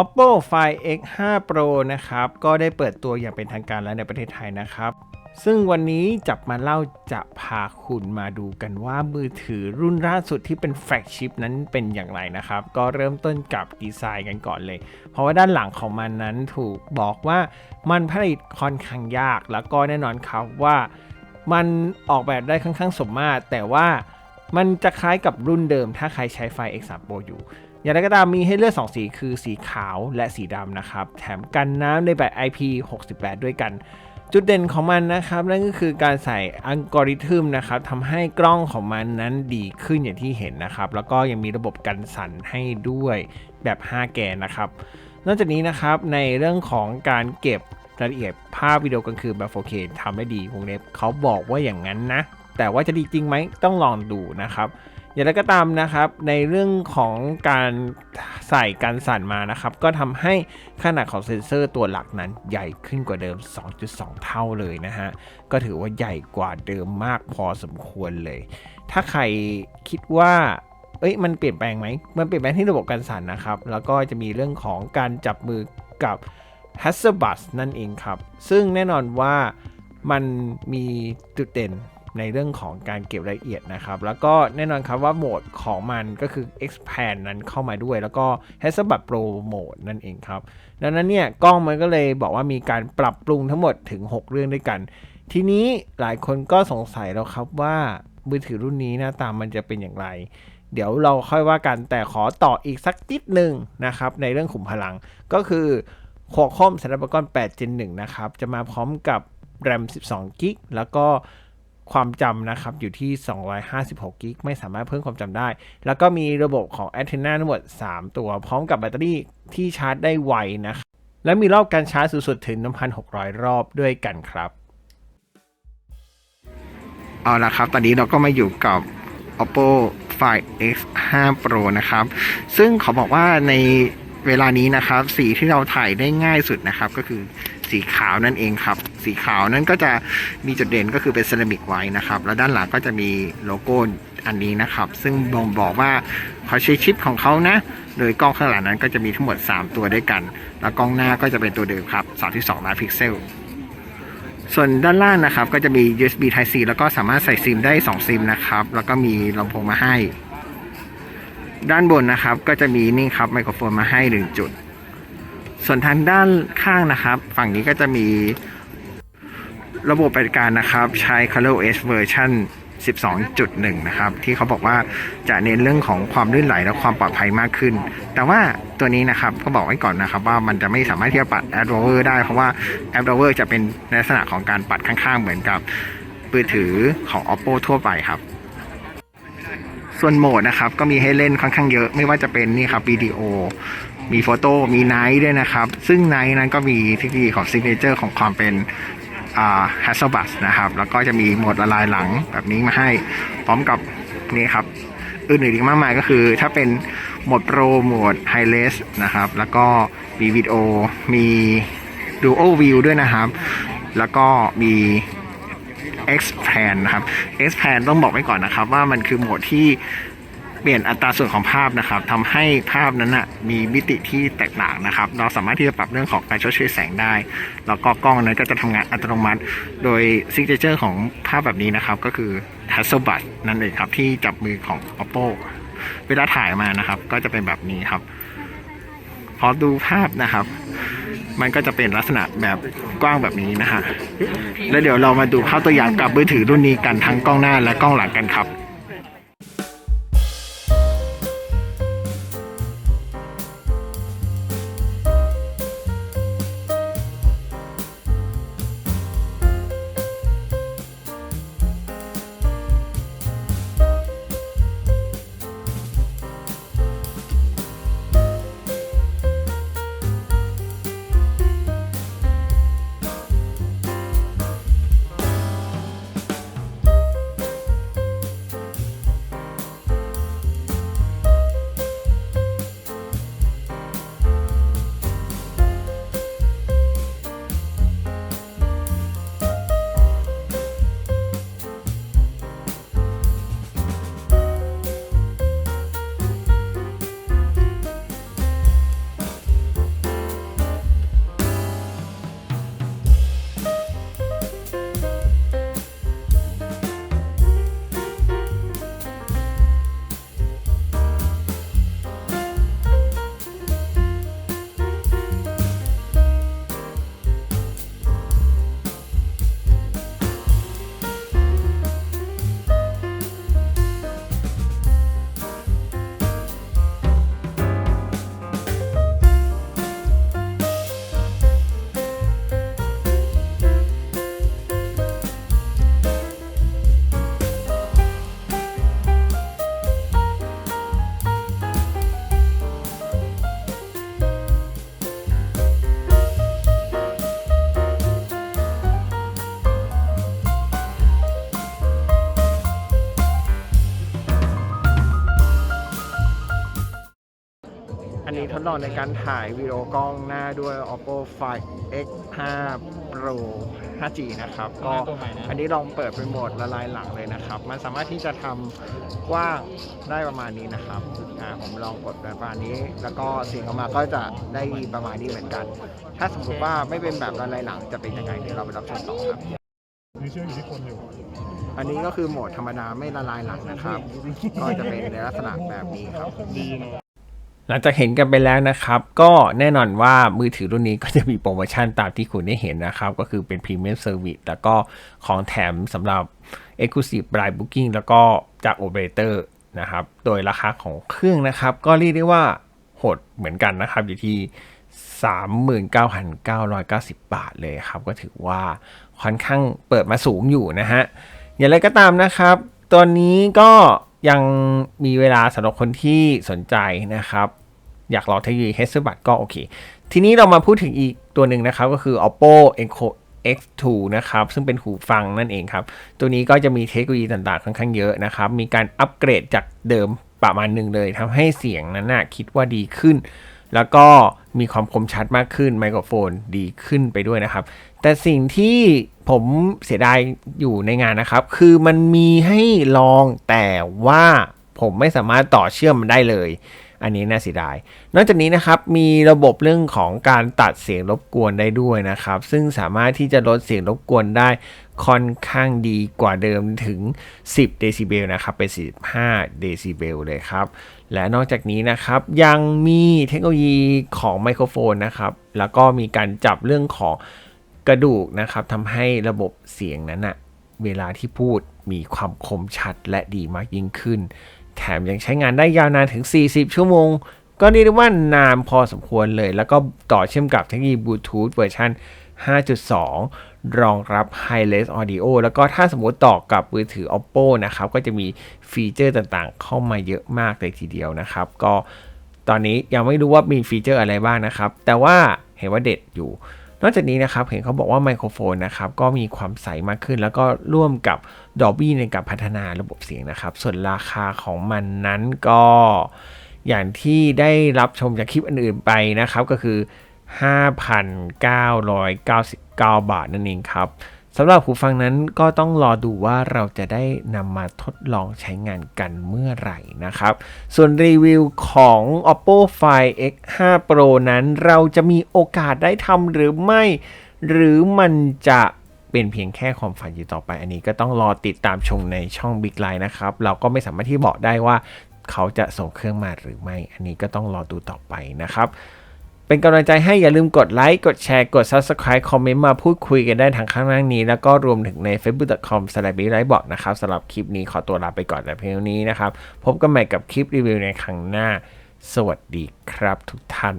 Oppo Find X5 Pro นะครับ ก็ได้เปิดตัวอย่างเป็นทางการแล้วในประเทศไทยนะครับ ซึ่งวันนี้จับมาเล่าจะพาคุณมาดูกันว่ามือถือรุ่นล่าสุดที่เป็นแฟลกชิพนั้นเป็นอย่างไรนะครับ ก็เริ่มต้นกับดีไซน์กันก่อนเลย เพราะว่าด้านหลังของมันนั้นถูกบอกว่ามันผลิตค่อนข้างยาก แล้วก็แน่นอนครับว่ามันออกแบบได้ค่อนข้างสมมาตร แต่ว่ามันจะคล้ายกับรุ่นเดิมถ้าใครใช้ไฟ X3 Pro อยู่ อย่างไรก็ตามมีให้เลือก 2 สีคือสีขาวและสีดำนะครับ แถมกันน้ำในแบบ IP68 ด้วยกัน จุดเด่นของมันนะครับ นั่นก็คือการใส่อัลกอริทึมนะครับทำให้กล้องของมันนั้นดีขึ้นอย่างที่เห็นนะครับ แล้วก็ยังมีระบบกันสั่นให้ด้วยแบบ5แกนนะครับ นอกจากนี้นะครับในเรื่องของการเก็บรายละเอียดภาพวิดีโอกลางคืนแบบ 4K ทำได้ดีวงเล็บเขาบอกว่าอย่างนั้นนะ แต่ว่าจะดีจริงไหมต้องลองดูนะครับ อย่างไรก็ตามนะครับในเรื่องของการใส่การสั่นมานะครับ ก็ทำให้ขนาดของเซ็นเซอร์ตัวหลักนั้นใหญ่ขึ้นกว่าเดิม 2.2 เท่าเลยนะฮะ ก็ถือว่าใหญ่กว่าเดิมมากพอสมควรเลย ถ้าใครคิดว่าเอ้ยมันเปลี่ยนแปลงไหม มันเปลี่ยนแปลงที่ระบบการสั่นนะครับ แล้วก็จะมีเรื่องของการจับมือกับ h a s s e l b u s นั่นเองครับ ซึ่งแน่นอนว่ามันมีจุดเด่น ในเรื่องของการเก็บรายละเอียดนะครับ แล้วก็แน่นอนครับว่าโหมดของมันก็คือ expand นั้นเข้ามาด้วย แล้วก็ h a s s e l b u s Pro Mode นั่นเองครับ ดังนั้นเนี่ยกล้องมันก็เลยบอกว่ามีการปรับปรุงทั้งหมดถึง 6 เรื่องด้วยกัน ทีนี้หลายคนก็สงสัยแล้วครับว่ามือถือรุ่นนี้หน้าตามันจะเป็นอย่างไรเดี๋ยวเราค่อยว่ากันแต่ขอต่ออีกสักนิดหนึ่งนะครับ ในเรื่องขุมพลังก็คือ Qualcomm Snapdragon 8 Gen 1 นะครับ จะมาพร้อมกับ RAM 12 g b แล้วก็ ความจำนะครับ อยู่ที่ 256 g b ไม่สามารถเพิ่มความจำได้ แล้วก็มีระบบของ a n t e n n a ทั้งหมด 3 ตัว พร้อมกับแบตเตอรี่ที่ชาร์จได้ไวนะครับ และมีรอบการชาร์จสูงสุดถึง 1,600 รอบด้วยกันครับ เอาละครับ ตอนนี้เราก็มาอยู่กับ oppo find x 5 pro นะครับ ซึ่งเขาบอกว่าในเวลานี้นะครับ สีที่เราถ่ายได้ง่ายสุดนะครับ ก็คือ สีขาวนั่นเองครับ สีขาวนั้นก็จะมีจุดเด่นก็คือเป็นเซรามิกไว้นะครับ แล้วด้านหลังก็จะมีโลโก้อันนี้นะครับ ซึ่งบ่งบอกว่าเขาใช้ชิปของเขานะ โดยกล้องข้างหลังนั้นก็จะมีทั้งหมด 3 ตัวด้วยกัน แล้วกล้องหน้าก็จะเป็นตัวเดิมครับ 32ล้านพิกเซลส่วนด้านล่างนะครับก็จะมี USB Type C แล้วก็สามารถใส่ซิมได้ 2 ซิมนะครับ แล้วก็มีลำโพงมาให้ ด้านบนนะครับก็จะมีนี่ครับไมโครโฟนมาให้ 1 จุด ส่วนทางด้านข้างนะครับ ฝั่งนี้ก็จะมีระบบปฏิการนะครับใช้ ColorOS เวอร์ชัน12.1 นะครับ ที่เขาบอกว่าจะเน้นเรื่องของความลื่นไหลและความปลอดภัยมากขึ้น แต่ว่าตัวนี้นะครับก็บอกไว้ก่อนนะครับว่ามันจะไม่สามารถที่จะปัด Ad Rover ได้ เพราะว่า Ad Rover จะเป็นในลักษณะของการปัดข้างๆ เหมือนกับมือถือของ Oppo ทั่วไปครับ ส่วนโหมดนะครับก็มีให้เล่นค่อนข้างเยอะ ไม่ว่าจะเป็นนี่ครับวิดีโอ มีโฟโต้มีไนท์ด้วยนะครับ ซึ่งไนท์นั้นก็มีเทคโนโลยีของซิกเนเจอร์ของความเป็นอ่า Hasselblad นะครับ แล้วก็จะมีโหมดละลายหลังแบบนี้มาให้พร้อมกับนี่ครับอื่นๆอีกมากมายก็คือ ถ้าเป็นโหมดโปรโหมดไฮเลสนะครับ แล้วก็มีวิดีโอมี Dual View ด้วยนะครับ แล้วก็มี X Plan นะครับ X Plan ต้องบอกไว้ก่อนนะครับ ว่ามันคือโหมดที่ ปลี่ยนอัตราส่วนของภาพนะครับทำให้ภาพนั้นนะมีมิติที่แตกต่างนะครับ เราสามารถที่จะปรับเรื่องของการชดเชยแสงได้ แล้วก็กล้องนั้นก็จะทำงานอัตโนมัติ โดยซิกเนเจอร์ของภาพแบบนี้นะครับก็คือ Hasselblad นั่นเองครับที่จับมือของ Oppo เวลาถ่ายมานะครับ ก็จะเป็นแบบนี้ครับ พอดูภาพนะครับ มันก็จะเป็นลักษณะแบบกว้างแบบนี้นะฮะแล้วเดี๋ยวเรามาดูภาพตัวอย่างกับมือถือรุ่นนี้กันทั้งกล้องหน้าและกล้องหลังกันครับ ลองในการถ่ายวิดีโอกล้องหน้าด้วย oppo find x 5 pro 5g นะครับ ก็อันนี้ลองเปิดเป็นโหมดละลายหลังเลยนะครับ มันสามารถที่จะทำกว้างได้ประมาณนี้นะครับอ่าผมลองกดประมาณนี้ แล้วก็เสียงออกมาก็จะได้ประมาณนี้เหมือนกัน ถ้าสมมติว่าไม่เป็นแบบละลายหลังจะเป็นยังไงเดี๋ยวเราไปรับชมต่อครับนี่เชื่ออยู่ที่คนอยู่อันนี้ก็คือโหมดธรรมดาไม่ละลายหลังนะครับ ก็จะเป็นในลักษณะแบบนี้ครับดีนะ หลังจากเห็นกันไปแล้วนะครับ ก็แน่นอนว่ามือถือรุ่นนี้ก็จะมีโปรโมชั่นตามที่คุณได้เห็นนะครับ ก็คือเป็นพรีเมียมเซอร์วิสแล้วก็ของแถมสำหรับ Exclusive Blind Booking แล้วก็จาก Operator นะครับ โดยราคาของเครื่องนะครับ ก็เรียกได้ว่าโหดเหมือนกันนะครับ อยู่ที่ 39,990 บาทเลยครับ ก็ถือว่าค่อนข้างเปิดมาสูงอยู่นะฮะอย่างไรก็ตามนะครับ ตอนนี้ก็ ยังมีเวลาสำหรับคนที่สนใจนะครับ อยากลองเทคโนโลยี h e s บัตก็โอเค ทีนี้เรามาพูดถึงอีกตัวหนึ่งนะครับ ก็คือ oppo enco x2 นะครับ ซึ่งเป็นหูฟังนั่นเองครับ ตัวนี้ก็จะมีเทคโนโลยีต่างๆ ค่อนข้างเยอะนะครับ มีการอัปเกรดจากเดิมประมาณหนึ่งเลยทำให้เสียงนั้นนะคิดว่าดีขึ้น แล้วก็มีความคมชัดมากขึ้น ไมโครโฟนดีขึ้นไปด้วยนะครับ แต่สิ่งที่ ผมเสียดายอยู่ในงานนะครับ คือมันมีให้ลองแต่ว่าผมไม่สามารถต่อเชื่อมมันได้เลย อันนี้น่าเสียดาย นอกจากนี้นะครับมีระบบเรื่องของการตัดเสียงรบกวนได้ด้วยนะครับ ซึ่งสามารถที่จะลดเสียงรบกวนได้ค่อนข้างดีกว่าเดิมถึง 10 เดซิเบลนะครับ เป็น15เดซิเบลเลยครับ และนอกจากนี้นะครับยังมีเทคโนโลยีของไมโครโฟนนะครับ แล้วก็มีการจับเรื่องของ กระดูกนะครับทำให้ระบบเสียงนั้นอะเวลาที่พูดมีความคมชัดและดีมากยิ่งขึ้น แถมยังใช้งานได้ยาวนานถึง 40 ชั่วโมง ก็เรียกได้ว่านานพอสมควรเลย แล้วก็ต่อเชื่อมกับเทคโนโลยีบลูทูธเวอร์ชัน5.2 รองรับ Hi-Res Audio แล้วก็ถ้าสมมติต่อกับมือถือ Oppo นะครับ ก็จะมีฟีเจอร์ต่างๆ เข้ามาเยอะมากเลยทีเดียวนะครับ ก็ตอนนี้ยังไม่รู้ว่ามีฟีเจอร์อะไรบ้างนะครับ แต่ว่าเห็นว่าเด็ดอยู่ นอกจากนี้นะครับเห็นเขาบอกว่าไมโครโฟนนะครับก็มีความใสมากขึ้น แล้วก็ร่วมกับ Dolby ในการพัฒนาระบบเสียงนะครับ ส่วนราคาของมันนั้นก็อย่างที่ได้รับชมจากคลิปอื่นๆไปนะครับก็คือ 5,999 บาทนั่นเองครับ สำหรับหูฟังนั้นก็ต้องรอดูว่าเราจะได้นำมาทดลองใช้งานกันเมื่อไหร่นะครับ ส่วนรีวิวของ oppo find x5 pro นั้นเราจะมีโอกาสได้ทำหรือไม่ หรือมันจะเป็นเพียงแค่ความฝันอยู่ต่อไป อันนี้ก็ต้องรอติดตามชมในช่อง Big Line นะครับ เราก็ไม่สามารถที่บอกได้ว่าเขาจะส่งเครื่องมาหรือไม่ อันนี้ก็ต้องรอดูต่อไปนะครับ เป็นกำลังใจให้อย่าลืมกดไลค์ กดแชร์ กด Subscribe คอมเมนต์มาพูดคุยกันได้ทางข้างล่างนี้ แล้วก็รวมถึงใน facebook.com s l a b i l i g h t บอกนะครับสำหรับคลิปนี้ขอตัวลาไปก่อนแต่เพียงนี้นะครับ พบกันใหม่กับคลิปรีวิวในครั้งหน้า สวัสดีครับทุกท่าน